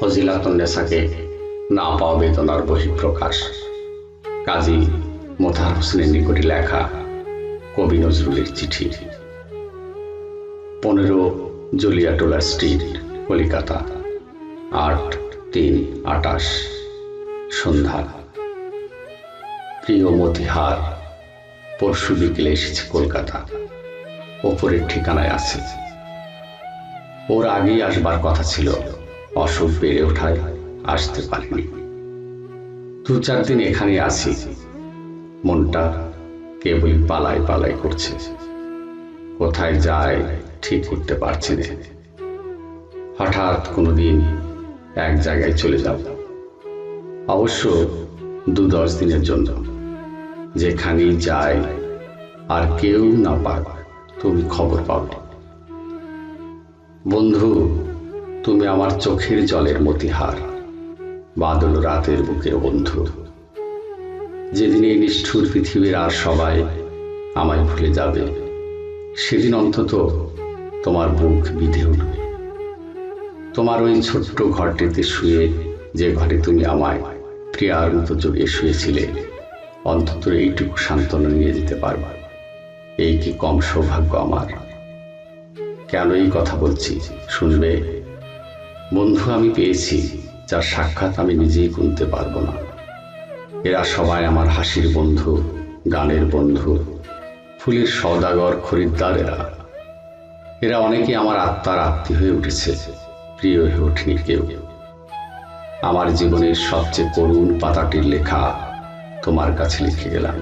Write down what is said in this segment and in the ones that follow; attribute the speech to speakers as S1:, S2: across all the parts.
S1: ফজিলাতন্নেসাকে না পাওয়া বেদনার বহিঃপ্রকাশ। কাজী মোতার হোসেনের নিকটে লেখা কবি নজরুলের চিঠি। পনেরো জলিয়াটোলা স্ট্রিট, কলিকাতা, আট তিন আটাশ, সন্ধ্যা। প্রিয় মতিহার, পরশু বিকেলে এসেছে কলকাতা, ওপরের ঠিকানায় আছে। ওর আগেই আসবার কথা ছিল। অসুখ বেড়ে ওঠায় আসতে পারিনি। দু চার দিন এখানে আছি। মনটা কেবলই পালাই পালাই করছে। কোথায় যায় ঠিক করতে পারছি না। হঠাৎ কোনোদিন এক জায়গায় চলে যাব। অবশ্য দু দশ দিনের জন্য। যেখানেই যাই আর কেউ না পাক তুমি খবর পাবে। বন্ধু তুমি আমার চোখের জলের মতিহার। বাদল রাতের বুকের বন্ধু। যেদিন এই নিষ্ঠুর পৃথিবীর আর সবাই আমায় ভুলে যাবে, সেদিন অন্তত তোমার বুক বিধে উঠবে। তোমার ওই ছোট্ট ঘরটিতে শুয়ে যে ঘরে তুমি আমায় প্রিয়ার মতো জড়িয়ে শুয়েছিলে, অন্তত এইটুকু সান্ত্বনা নিয়ে যেতে পারবা। এই কি কম সৌভাগ্য আমার? কেন এই কথা বলছি? শুনবে? বন্ধু আমি পেয়েছি, যার সাক্ষাৎ আমি নিজেই গুনতে পারব না। এরা সবাই আমার হাসির বন্ধু, গানের বন্ধু, ফুলের সদাগর খরিদ্দার এরা। এরা অনেকে আমার আত্মার আত্মী হয়ে উঠেছে, প্রিয় হয়ে ওঠেনি কেউ। আমার জীবনের সবচেয়ে করুণ পাতাটির লেখা তোমার কাছে লিখে গেলাম।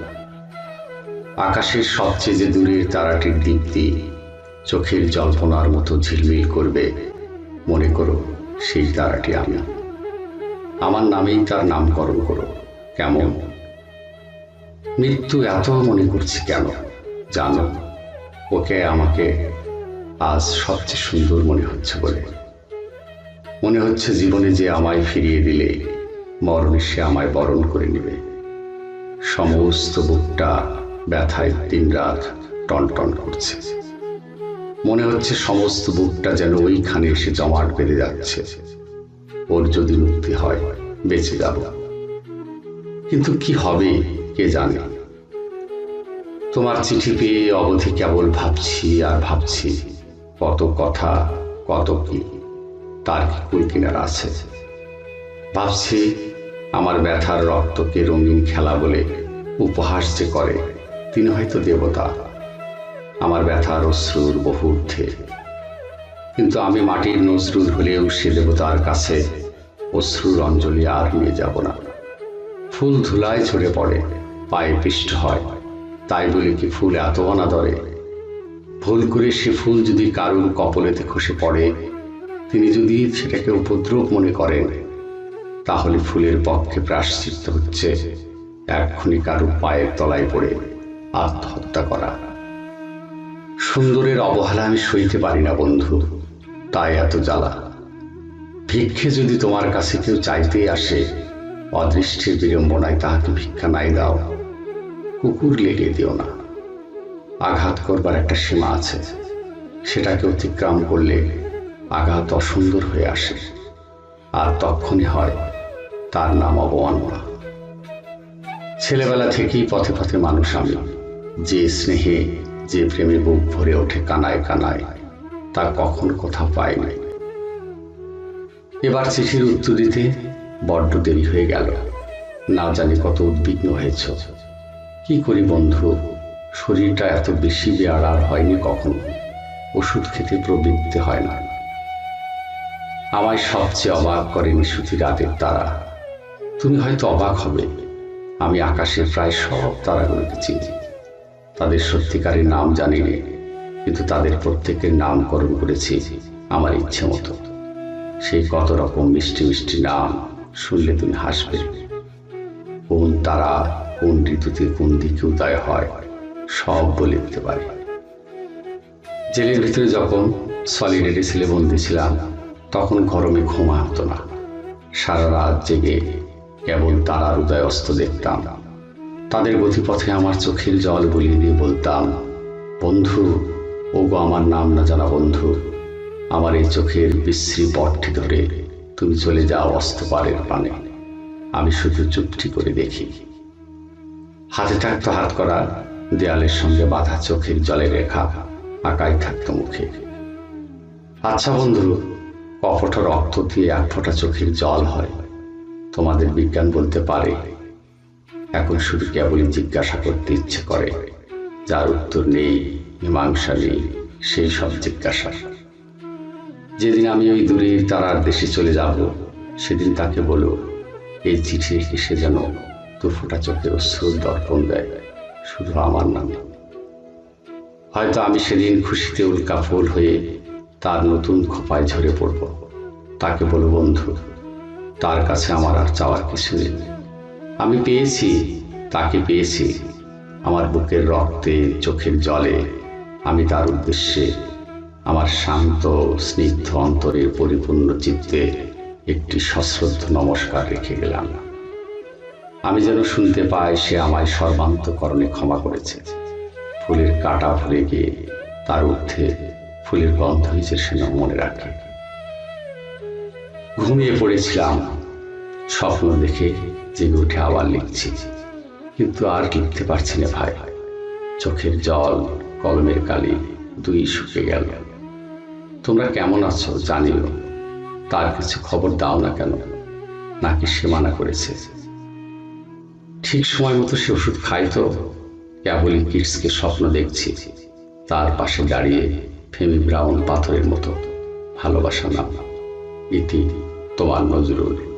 S1: আকাশের সবচেয়ে যে দূরের তারাটির দীপ্তি, চোখের জল্পনার মতো ঝিলমিল করবে, মনে করো। সেই তারাটি আমি। আমার নামেই তার নামকরণ করো। কেমন? মৃত্যু এত মনে করছি কেন? জানো, ওকে আমাকে আজ সবচেয়ে সুন্দর মনে হচ্ছে বলে। মনে হচ্ছে জীবনে যে আমায় ফিরিয়ে দিলে, মরণে সে আমায় বরণ করে নেবে। সমস্ত বুকটা ব্যথায় দিন রাত টন টন করছে। মনে হচ্ছে সমস্ত বুকটা যেন ওইখানে এসে জমাট বেঁধে যাচ্ছে। ওর যদি মুক্তি হয়, বেঁচে যাব। কিন্তু কি হবে, কে জানে? তোমার চিঠি পেয়ে অবধি কেবল ভাবছি আর ভাবছি, কত কথা, কত কি, তার কি কুল কিনার আছে? ভাবছি আমার ব্যথার রক্তকে রঙিন খেলা বলে উপহাস যে করে, তিনি হয়তো দেবতা। আমার ব্যথার অশ্রুর বহু ঊর্ধ্বে কিন্তু আমি মাটির নজরুল হলেও সে দেবতার কাছে অশ্রুর অঞ্জলি আর নিয়ে যাব না। ফুল ধুলায় ঝরে পড়ে, পায়ে পিষ্ট হয়। তাই বলে কি ফুল এত অনাদরে? ভুল করে সে ফুল যদি কারুর কপলেতে খসে পড়ে, তিনি যদি সেটাকে উপদ্রব মনে করেন, তাহলে ফুলের পক্ষে প্রাশ্চিত্য হচ্ছে, এক্ষুনি কারুর পায়ের তলায় পড়ে আত্মহত্যা করা। সুন্দরের অবহেলা আমি সইতে পারি না, বন্ধু। তাই এত জ্বালা। ভিক্ষে যদি তোমার কাছে কেউ চাইতে আসে, অদৃষ্টির বিড়ম্বনায় তাহাকে ভিক্ষা নাই দাও। কুকুর লেগে দিও না। আঘাত করবার একটা সীমা আছে। সেটাকে অতিক্রম করলে আঘাত অসুন্দর হয়ে আসে। আর তখনই হয় তার নাম অবমাননা ছেলেবেলা থেকেই পথে পথে মানুষ আমি, যে স্নেহে যে প্রেমে বুক ভরে ওঠে কানায় কানায়, তা কখনো কোথাও পায়নি এবার চিঠির উত্তর দিতে বড্ড দেরি হয়ে গেল। না জানি কত উদ্বিগ্ন হয়েছ। কি করি বন্ধু, শরীরটা এত বেশি বেয়ার হয়নি কখনো। ওষুধ খেতে প্রবৃত্তি হয় না। আমায় সবচেয়ে অবাক করে নিশুতি রাতের তারা। তুমি হয়তো অবাক হবে। আমি আকাশের প্রায় সব তারাগুলোকে চিনি। তাদের সত্যিকারের নাম জানি নে কিন্তু তাদের প্রত্যেকের নামকরণ করেছি আমার ইচ্ছে মতো। সেই কত রকম মিষ্টি মিষ্টি নাম শুনলে তুমি হাসবে। কোন তারা, কোন ঋতুতে কোন দিকে উদয় হয়, সব বলে দিতে পারি। জেলের ভিতরে যখন সলিডেডি ছেলে বন্দি ছিলাম, তখন গরমে ঘুমা হতো না। সারা রাত জেগে কেবল তারার উদয় অস্ত দেখতাম। তাদের গতিপথে আমার চোখের জল বলিয়ে দিয়ে বলতাম, বন্ধু ও গো আমার নাম না জানা বন্ধু, আমার এই চোখের বিশ্রী পটটি ধরে তুমি চলে যাও অস্ত অস্তপারের পানে আমি শুধু চুপটি করে দেখি। হাতে থাকতো হাত করা দেয়ালের সঙ্গে বাঁধা চোখের জলের রেখা আঁকাই থাকতো মুখে। আচ্ছা বন্ধু কপট রক্ত দিয়ে এক ফোঁটা চোখের জল হয়। তোমাদের বিজ্ঞান বলতে পারে এখন শুধু কেবলই জিজ্ঞাসা করতে ইচ্ছে করে। যার উত্তর নেই, মীমাংসা নেই, সেই সব জিজ্ঞাসা। যেদিন আমি ওই দূরের তারার দেশে চলে যাব, সেদিন তাকে বলো এই চিঠি রেখে সে যেন দু ফোঁটা চোখের অশ্রুর দর্পণ দেয়, শুধু আমার নামে। হয়তো আমি সেদিন খুশিতে উল্কা ফুল হয়ে তার নতুন খোপায় ঝরে পড়ব। তাকে বলো, বন্ধু, তার কাছে আমার আর চাওয়ার কিছু নেই। আমি পেয়েছি, তাকে পেয়েছি। আমার বুকের রক্তে, চোখের জলে। আমি তার উদ্দেশ্যে আমার শান্ত, স্নিগ্ধ অন্তরের পরিপূর্ণ চিত্তে একটি সশ্রদ্ধ নমস্কার রেখে গেলাম। আমি যেন শুনতে পাই, সে আমায় সর্বান্তকরণে ক্ষমা করেছে। ফুলের কাটা ভরে গিয়ে তার ঊর্ধ্বে ফুলের গন্ধ হয়েছে সে মনে রাখে। ঘুমিয়ে পড়েছিলাম। স্বপ্ন দেখে জেগে উঠে আবার লিখছি। কিন্তু আর লিখতে পারছি না ভাই। চোখের জল, কলমের কালি, দুই শুকে গেল। তোমরা কেমন আছো জানিও। তার কিছু খবর দাও না কেন? নাকি সে মানা করেছে? ঠিক সময় মতো সে ওষুধ খাই তো। কেবলই কিডসকে স্বপ্ন দেখছি। তার পাশে দাঁড়িয়ে ফেমি ব্রাউন পাথরের মতো ভালোবাসা নাম ইতি তোমার নজরুল।